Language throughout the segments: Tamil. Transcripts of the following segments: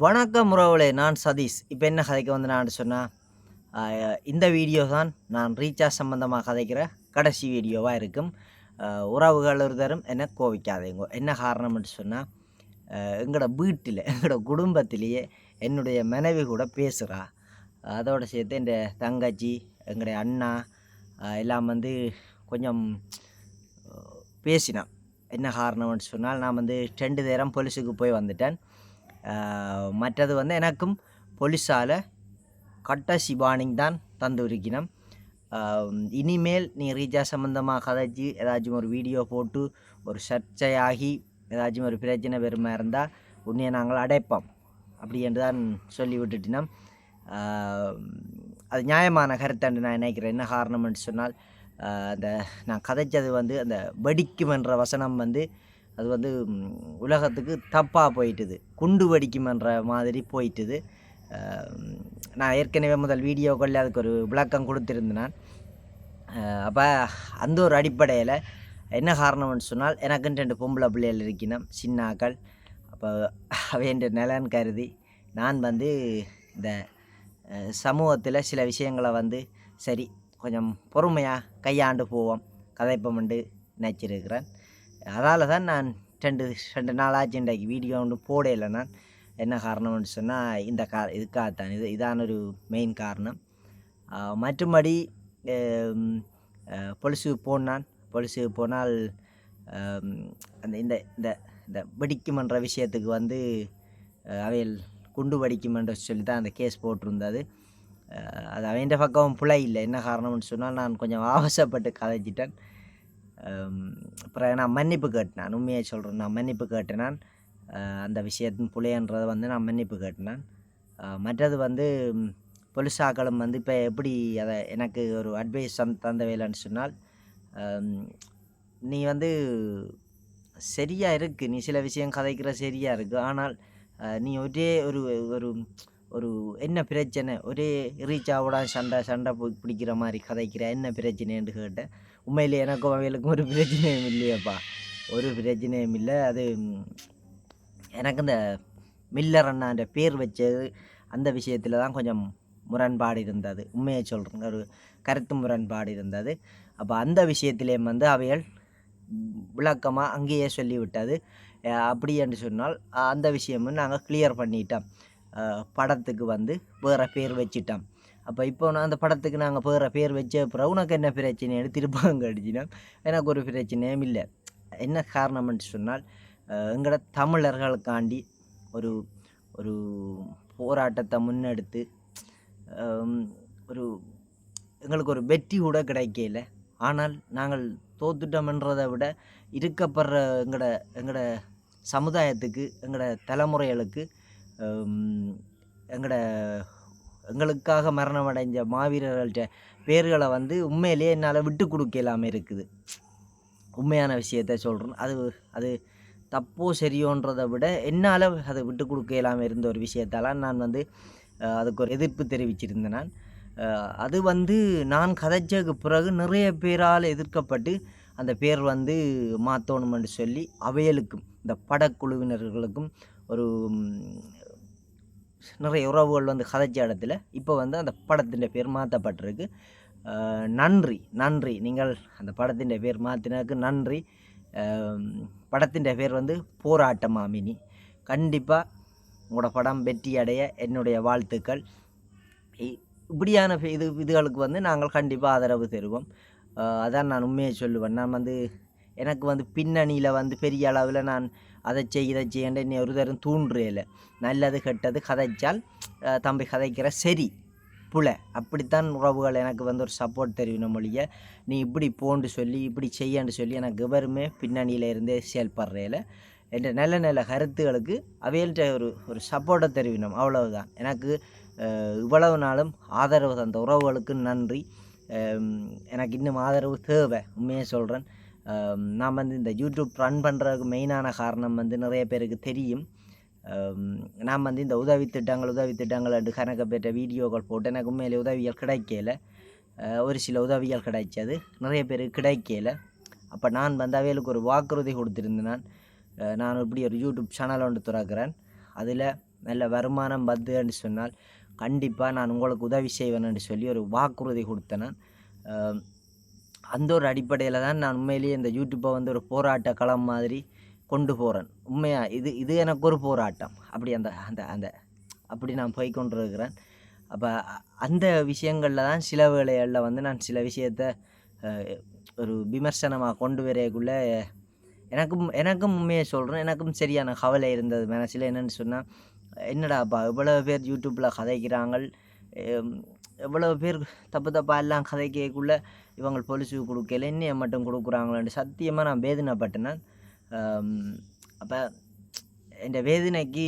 வணக்கம் உறவுகளே நான் சதீஷ். இப்போ என்ன கதைக்க வந்து நான் சொன்னால் இந்த வீடியோ தான் நான் ரீசார்ஜ் சம்மந்தமாக கதைக்கிற கடைசி வீடியோவாக இருக்கும். உறவுகள் ஒருத்தரும் என்ன கோவிக்காதீங்க. என்ன காரணம்னு சொன்னால் எங்களோட வீட்டில் எங்களோட குடும்பத்திலேயே என்னுடைய மனைவி கூட பேசுகிறா அதோட சேர்த்து என் தங்கச்சி எங்களுடைய அண்ணா எல்லாம் வந்து கொஞ்சம் பேசினான். என்ன காரணம்னு சொன்னால் நான் வந்து ரெண்டு நேரம் போலீஸுக்கு போய் வந்துட்டேன். மற்றது வந்து எனக்கும் போலீஸால் கட்ட சிபானிங் தான் தந்துருக்கணும் இனிமேல் நீ ரீஜா சம்மந்தமாக கதைச்சி ஏதாச்சும் ஒரு வீடியோ போட்டு ஒரு சர்ச்சையாகி ஏதாச்சும் ஒரு பிரச்சனை பெருமா இருந்தால் உன்னையை நாங்கள் அடைப்போம். அப்படி என்று தான் சொல்லி விட்டுட்டினோம். அது நியாயமான கருத்தாண்டு நான் நினைக்கிறேன். என்ன காரணம்னு சொன்னால் அந்த நான் கதைச்சது வந்து அந்த வெடிக்கும் என்ற வசனம் வந்து அது வந்து உலகத்துக்கு தப்பாக போயிட்டுது. குண்டு வடிக்குமென்ற மாதிரி போயிட்டுது. நான் ஏற்கனவே முதல் வீடியோக்களில் அதுக்கு ஒரு விளக்கம் கொடுத்துருந்தேன். நான் அப்போ அந்த ஒரு அடிப்படையில் என்ன காரணம்னு சொன்னால் எனக்குன்னு ரெண்டு பொம்பளை பிள்ளைகள் இருக்கணும் சின்னாக்கள். அப்போ அவையன்ற நலன் கருதி நான் வந்து இந்த சமூகத்தில் சில விஷயங்களை வந்து சரி கொஞ்சம் பொறுமையாக கையாண்டு போவோம். கதைப்பமண்டு நினச்சிருக்கிறேன் அதால் தான் நான் ரெண்டு ரெண்டு நாளாச்சு இன்றைக்கு வீடியோ ஒன்று போடலை நான். என்ன காரணம்னு சொன்னால் இந்த கா இதுக்காகத்தான். இது இதான ஒரு மெயின் காரணம். மற்றும்படி பொலிசுக்கு போனான். பொலிசுக்கு போனால் அந்த இந்த இந்த இந்த வெடிக்குமன்ற விஷயத்துக்கு வந்து அவையில் குண்டு வெடிக்குமென்ற சொல்லி தான் அந்த கேஸ் போட்டிருந்தது. அது அவன் பக்கம் பிழை இல்லை. என்ன காரணம்னு சொன்னால் நான் கொஞ்சம் ஆவசப்பட்டு கதைச்சிட்டேன் அப்புறம் நான் மன்னிப்பு கேட்டினான் உண்மையை சொல்கிறேன் நான் மன்னிப்பு கேட்டினான். அந்த விஷயத்தின் புலையன்றதை வந்து நான் மன்னிப்பு கேட்டினான். மற்றது வந்து பொலிசாக்களும் வந்து இப்போ எப்படி அதை எனக்கு ஒரு அட்வைஸ் தந் தந்த வேலைன்னு சொன்னால் நீ வந்து சரியாக இருக்குது நீ சில விஷயம் கதைக்கிற சரியாக இருக்குது ஆனால் நீ ஒரே ஒரு ஒரு ஒரு என்ன பிரச்சனை? ஒரே ரீச் ரீச்சாவோட சண்டை சண்டை பிடிக்கிற மாதிரி கதைக்கிற என்ன பிரச்சனைன்னு கேட்டேன். உண்மையிலே எனக்கும் அவைகளுக்கும் ஒரு பிரச்சனையும் இல்லையப்பா. ஒரு பிரச்சனையும் இல்லை. அது எனக்கு இந்த மில்லர் அண்ணான்ற பேர் வச்சது அந்த விஷயத்தில் தான் கொஞ்சம் முரண்பாடு இருந்தது. உண்மையை சொல்கிறேங்க ஒரு கருத்து முரண்பாடு இருந்தது. அப்போ அந்த விஷயத்திலேயும் வந்து அவைகள் விளக்கமாக அங்கேயே சொல்லிவிட்டது. அப்படி என்று சொன்னால் அந்த விஷயமும் நாங்கள் கிளியர் பண்ணிட்டோம். படத்துக்கு வந்து வேறு பேர் வச்சிட்டோம். அப்போ இப்போ நான் அந்த படத்துக்கு நாங்கள் போகிற பேர் வச்ச பிறகு உனக்கு என்ன பிரச்சனை திருப்பாங்க அடிச்சினா எனக்கு ஒரு பிரச்சனையும் இல்லை. என்ன காரணம்னு சொன்னால் எங்களோட தமிழர்களுக்காண்டி ஒரு ஒரு போராட்டத்தை முன்னெடுத்து ஒரு எங்களுக்கு ஒரு வெற்றி கூட கிடைக்கல. ஆனால் நாங்கள் தோத்துட்டோம்ன்றதை விட இருக்கப்படுற எங்களோட எங்களோட சமுதாயத்துக்கு எங்களோட தலைமுறைகளுக்கு எங்களோட எங்களுக்காக மரணம் அடைஞ்ச மாவீரர்கள்ட்ட பேர்களை வந்து உண்மையிலேயே என்னால் விட்டு கொடுக்க இல்லாமல் இருக்குது. உண்மையான விஷயத்த சொல்கிறேன் அது அது தப்போ சரியோன்றதை விட என்னால் அதை விட்டு கொடுக்க இல்லாமல் இருந்த ஒரு விஷயத்தால் நான் வந்து அதுக்கு ஒரு எதிர்ப்பு தெரிவிச்சிருந்தேன் நான். அது வந்து நான் கதைச்சதுக்கு பிறகு நிறைய பேரால் எதிர்க்கப்பட்டு அந்த பேர் வந்து மாற்றணுமென்று சொல்லி அவையலுக்கும் இந்த படக்குழுவினர்களுக்கும் ஒரு நிறைய உறவுகள் வந்து கதைச்ச இடத்துல. இப்போ வந்து அந்த படத்தின் பேர் மாற்றப்பட்டிருக்கு நன்றி நன்றி. நீங்கள் அந்த படத்தின் பேர் மாற்றினதுக்கு நன்றி. படத்தின் பேர் வந்து போராட்ட மாமினி. கண்டிப்பாக உங்களோட படம் வெற்றி அடைய என்னுடைய வாழ்த்துக்கள். இ- இப்படியான இது இதுகளுக்கு வந்து நாங்கள் கண்டிப்பாக ஆதரவு தருவோம். அதான் நான் உண்மையை சொல்லுவேன். நான் வந்து எனக்கு வந்து பின்னணியில் வந்து பெரிய அளவில் நான் அதை செய் இதை செய்யண்டு என்னை ஒரு தரம் தூண்டுறையில் நல்லது கெட்டது கதைச்சால் தம்பி கதைக்கிற சரி புல. அப்படித்தான் உறவுகள் எனக்கு வந்து ஒரு சப்போர்ட் தெரிவின மொழியை நீ இப்படி போண்டு சொல்லி இப்படி செய்யன்னு சொல்லி எனக்கு எவருமே பின்னணியில் இருந்தே செயல்படுறையில் என்ற நல்ல நல்ல கருத்துகளுக்கு அவைகள்கிட்ட ஒரு ஒரு சப்போர்ட்டை தெரிவினோம். அவ்வளவுதான். எனக்கு இவ்வளவு நாளும் ஆதரவு தந்த உறவுகளுக்கு நன்றி. எனக்கு இன்னும் ஆதரவு தேவை. உண்மையாக சொல்கிறேன் நான் வந்து இந்த யூடியூப் ரன் பண்ணுறதுக்கு மெயினான காரணம் வந்து நிறைய பேருக்கு தெரியும். நான் வந்து இந்த உதவி திட்டங்கள் உதவி திட்டங்கள் என்று கணக்கு பெற்ற வீடியோக்கள் போட்டு எனக்கு உண்மையிலே உதவிகள் கிடைக்கல. ஒரு சில உதவிகள் கிடைச்சது நிறைய பேருக்கு கிடைக்கல. அப்போ நான் வந்து அவைகளுக்கு ஒரு வாக்குறுதி கொடுத்துருந்தேன் நான். நான் இப்படி ஒரு யூடியூப் சேனல் ஒன்று திறக்கிறேன். அதில் நல்ல வருமானம் வருதுன்னு சொன்னால் கண்டிப்பாக நான் உங்களுக்கு உதவி செய்வேன்னு சொல்லி ஒரு வாக்குறுதி கொடுத்தேன் அந்த ஒரு அடிப்படையில் தான் நான் உண்மையிலேயே இந்த யூடியூப்பை வந்து ஒரு போராட்ட களம் மாதிரி கொண்டு போகிறேன் உண்மையாக இது இது எனக்கு ஒரு போராட்டம். அப்படி அந்த அந்த அந்த அப்படி நான் போய் கொண்டிருக்கிறேன். அப்போ அந்த விஷயங்களில் தான் சில வேளைகளில் வந்து நான் சில விஷயத்த ஒரு விமர்சனமாக கொண்டு வரக்குள்ளே எனக்கும் எனக்கும் உண்மையை சொல்கிறேன் எனக்கும் சரியான கவலை இருந்தது மனசில். என்னென்னு சொன்னால் என்னடாப்பா இவ்வளோ பேர் யூடியூப்பில் கதைக்கிறாங்க எவ்வளோ பேர் தப்பு தப்பாக எல்லாம் கதைக்கக்குள்ளே இவங்க பொலிசுக்கு கொடுக்கல இன்னும் மட்டும் கொடுக்குறாங்களேன்னு சத்தியமாக நான் வேதனைப்பட்டேன். அப்போ இந்த வேதனைக்கு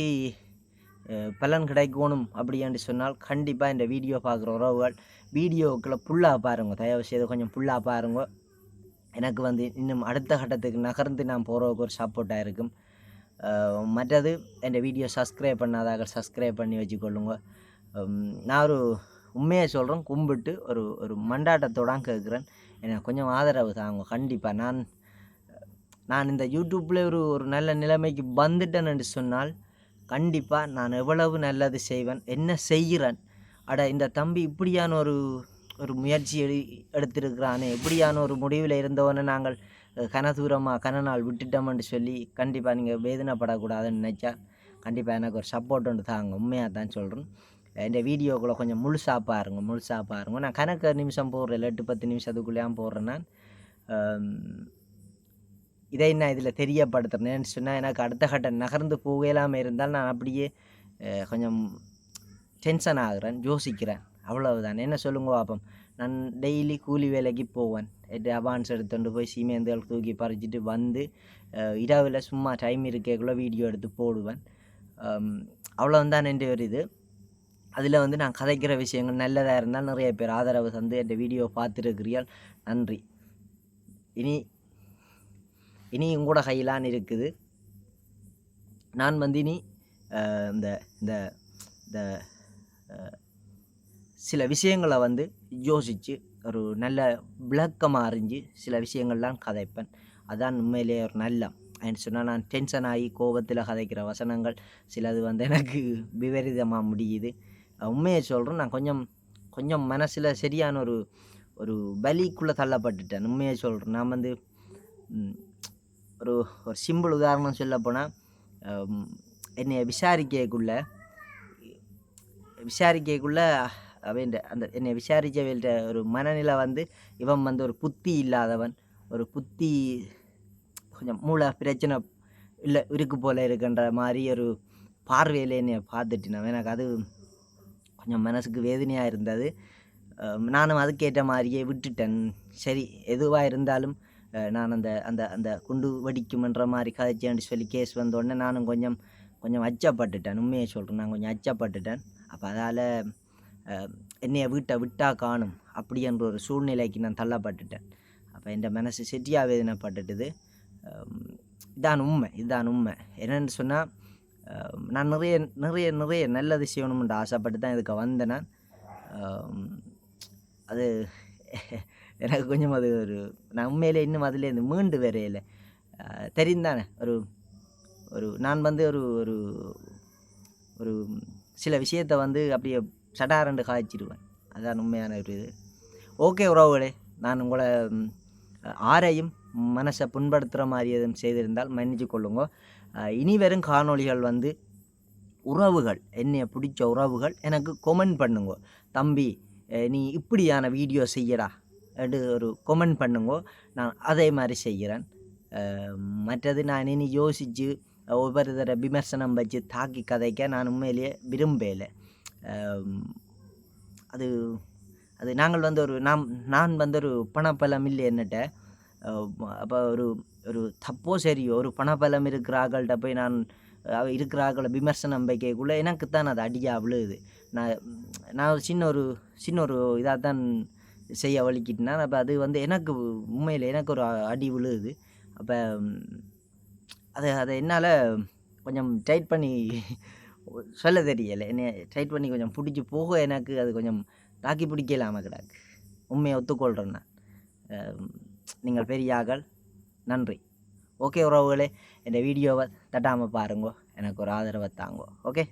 பலன் கிடைக்கணும் அப்படின்ட்டு சொன்னால் கண்டிப்பாக இந்த வீடியோ பார்க்குற உறவுகள் வீடியோக்களை ஃபுல்லாக பாருங்கள் தயவு செய்து கொஞ்சம் ஃபுல்லாக பாருங்கள் எனக்கு வந்து இன்னும் அடுத்த கட்டத்துக்கு நகர்ந்து நான் போகிறதுக்கு ஒரு சப்போர்ட்டாக இருக்கும். மற்றது என் வீடியோ சப்ஸ்கிரைப் பண்ணாதாக சப்ஸ்கிரைப் பண்ணி வச்சுக்கொள்ளுங்க. நான் ஒரு உண்மையாக சொல்கிறேன் கும்பிட்டு ஒரு ஒரு மண்டாட்டத்தோடான் கேட்குறேன் எனக்கு கொஞ்சம் ஆதரவு தாங்க கண்டிப்பாக நான் நான் இந்த யூடியூப்பில் ஒரு ஒரு நல்ல நிலைமைக்கு வந்துட்டேன்னு சொன்னால் கண்டிப்பாக நான் எவ்வளவு நல்லது செய்வேன் என்ன செய்கிறேன்? அட இந்த தம்பி இப்படியான ஒரு ஒரு முயற்சி எடு எடுத்திருக்கிறானே இப்படியான ஒரு முடிவில் இருந்தவொன்னே நாங்கள் கனதூரமாக கன நாள் விட்டுட்டோம்னு சொல்லி கண்டிப்பாக நீங்கள் வேதனைப்படக்கூடாதுன்னு நினச்சா கண்டிப்பாக எனக்கு ஒரு சப்போர்ட் ஒன்று தாங்க உண்மையாக தான் சொல்கிறேன் இந்த வீடியோக்குள்ளே கொஞ்சம் முழுசாக பாருங்க முழுசாக பாருங்க. நான் கணக்கு நிமிஷம் போடுறேன் எட்டு பத்து நிமிஷத்துக்குள்ளேயும் போடுறேன் நான். இதை நான் இதில் தெரியப்படுத்துறேன்னு சொன்னால் எனக்கு அடுத்த கட்டம் நகர்ந்து போகலாமல் இருந்தால் நான் அப்படியே கொஞ்சம் டென்ஷன் ஆகிறேன் யோசிக்கிறேன். அவ்வளவுதான். என்ன சொல்லுங்க பாப்போம். நான் டெய்லி கூலி வேலைக்கு போவேன். எட்டு அவான்ஸ் எடுத்துட்டு போய் சீமேந்துகள் தூக்கி பறிச்சிட்டு வந்து அஹ், இரவில் சும்மா டைம் இருக்கக்குள்ளே வீடியோ எடுத்து போடுவேன். அவ்வளோதான் என் ஒரு இது. அதில் வந்து நான் கதைக்கிற விஷயங்கள் நல்லதாக இருந்தால் நிறைய பேர் ஆதரவு தந்து இந்த வீடியோ பார்த்துருக்கிறீர்கள். நன்றி. இனி இனி உங்களோட கையிலான் இருக்குது. நான் வந்து இனி இந்த இந்த இந்த சில விஷயங்களை வந்து யோசித்து ஒரு நல்ல விளக்கமாக அறிஞ்சு சில விஷயங்கள்லாம் கதைப்பேன். அதான் உண்மையிலேயே ஒரு நல்ல அப்படின்னு சொன்னால் நான் டென்ஷன் ஆகி கோபத்தில் கதைக்கிற வசனங்கள் சிலது வந்து எனக்கு விபரீதமாக முடியுது. உண்மையை சொல்கிறேன் நான் கொஞ்சம் கொஞ்சம் மனசில் சரியான ஒரு ஒரு வலிக்குள்ளே தள்ளப்பட்டுட்டேன். உண்மையை சொல்கிறேன் நான் வந்து ஒரு ஒரு சிம்பிள் உதாரணம் சொல்லப்போனால் என்னை விசாரிக்கக்குள்ள விசாரிக்கக்குள்ள அவன் அந்த என்னை விசாரிச்சவல்கிட்ட ஒரு மனநிலை வந்து இவன் வந்து ஒரு புத்தி இல்லாதவன். ஒரு புத்தி கொஞ்சம் மூளை பிரச்சனை இல்லை இருக்கு போல இருக்குன்ற மாதிரி ஒரு பார்வையில் என்னை பார்த்துட்டு நான். எனக்கு அது கொஞ்சம் மனசுக்கு வேதனையாக இருந்தது. நானும் அதுக்கேற்ற மாதிரியே விட்டுட்டேன். சரி எதுவாக இருந்தாலும் நான் அந்த அந்த அந்த குண்டு வடிக்குமன்ற மாதிரி கதைச்சேன்னு சொல்லி கேஸ் வந்தோடனே நானும் கொஞ்சம் கொஞ்சம் அச்சப்பட்டுட்டேன். உண்மையை சொல்கிறேன் நான் கொஞ்சம் அச்சப்பட்டுட்டேன். அப்போ அதால் என்னைய வீட்டை விட்டால் காணும் அப்படி என்ற ஒரு சூழ்நிலைக்கு நான் தள்ளப்பட்டுட்டேன். அப்போ என் மனசு செட்டியாக வேதனைப்பட்டுட்டுது. இதான் உண்மை இதுதான் உண்மை. என்னென்னு சொன்னால் நான் நிறைய நிறைய நிறைய நல்லது செய்யணும்னு ஆசைப்பட்டு தான் இதுக்கு வந்தேன் நான். அது எனக்கு கொஞ்சம் அது ஒரு நான் உண்மையிலே இன்னும் அதுலேருந்து மீண்டு வரையில. தெரிந்தானே ஒரு ஒரு நான் வந்து ஒரு ஒரு ஒரு சில விஷயத்தை வந்து அப்படியே சடாரண்டு காய்ச்சிடுவேன். அதுதான் உண்மையான ஒரு இது. ஓகே உறவுகளே நான் உங்களை ஆரையும் மனசை புண்படுத்துகிற மாதிரி எதுவும் செய்திருந்தால் மன்னிச்சு கொள்ளுங்க. இனி வரும் காணொளிகள் வந்து உறவுகள். என்னைய பிடிச்ச உறவுகள் எனக்கு கொமெண்ட் பண்ணுங்க. தம்பி நீ இப்படியான வீடியோ செய்யடா அப்படி ஒரு கொமெண்ட் பண்ணுங்க. நான் அதே மாதிரி செய்கிறேன். மற்றது நான் இனி யோசித்து ஒவ்வொரு தர விமர்சனம் வச்சு தாக்கி கதைக்க நான் உண்மையிலேயே விரும்பலை. அது அது நாங்கள் வந்து ஒரு நாம் நான் வந்து ஒரு பணப்பலம் இல்லை என்னட்ட. அப்போ ஒரு ஒரு தப்போ சரியோ ஒரு பணப்பலம் இருக்கிற ஆக்கள்கிட்ட போய் நான் இருக்கிற ஆக்களை விமர்சனம் வைக்கக்குள்ளே எனக்கு தான் அது அடியாக விழுது. நான் நான் ஒரு சின்ன ஒரு சின்ன ஒரு இதாக தான் செய்ய வலிக்கிட்டேன். அப்போ அது வந்து எனக்கு உண்மையில் எனக்கு ஒரு அடி விழுகுது அப்போ அதை அதை என்னால் கொஞ்சம் டைட் பண்ணி சொல்ல தெரியலை. என்னை டைட் பண்ணி கொஞ்சம் பிடிச்சி போக எனக்கு அது கொஞ்சம் தாக்கி பிடிக்கலாம கிடாக்கு. உண்மையை ஒத்துக்கொள்கிறேன் நான். நீங்கள் பெரியார்கள். நன்றி. ஓகே உறவுகளே இந்த வீடியோவை தட்டாமல் பாருங்கோ. எனக்கு ஒரு ஆதரவை தாங்கோ. ஓகே